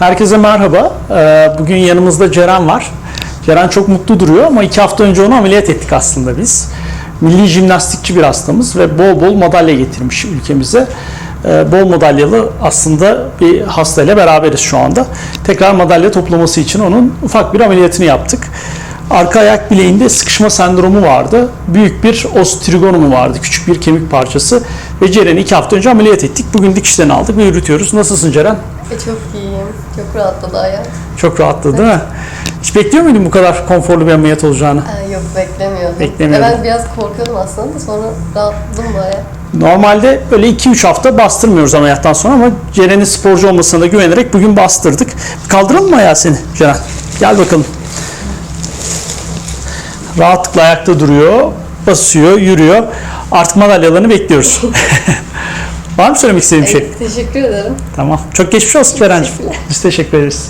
Herkese merhaba. Ee, Bugün yanımızda Ceren var. Ceren çok mutlu duruyor ama iki hafta önce onu ameliyat ettik aslında biz. Milli jimnastikçi bir hastamız ve bol bol madalya getirmiş ülkemize. Ee, Bol madalyalı aslında bir hastayla beraberiz şu anda. Tekrar madalya toplaması için onun ufak bir ameliyatını yaptık. Arka ayak bileğinde sıkışma sendromu vardı. Büyük bir ostrigonumu vardı. Küçük bir kemik parçası. Ve Ceren'i iki hafta önce ameliyat ettik. Bugün dikişten aldık ve yürütüyoruz. Nasılsın Ceren? E, çok iyiyim. Çok rahatladı hayat. Çok rahatladı değil mi? Hiç bekliyor muydun bu kadar konforlu bir ameliyat olacağını? Ee, yok beklemiyordum. Beklemiyordum. E, ben biraz korkuyordum aslında da sonra rahatladım baya. Normalde böyle 2-3 hafta bastırmıyoruz ameliyattan sonra ama Ceren'in sporcu olmasına da güvenerek bugün bastırdık. Kaldıralım mı ayağı seni Ceren? Gel bakalım. Rahatlıkla ayakta duruyor, basıyor, yürüyor. Artık madalyalarını bekliyoruz. Var mı söylemek istediğin bir şey? Teşekkür ederim. Tamam. Çok geçmiş olsun Ceren'ciğim. Biz teşekkür ederiz.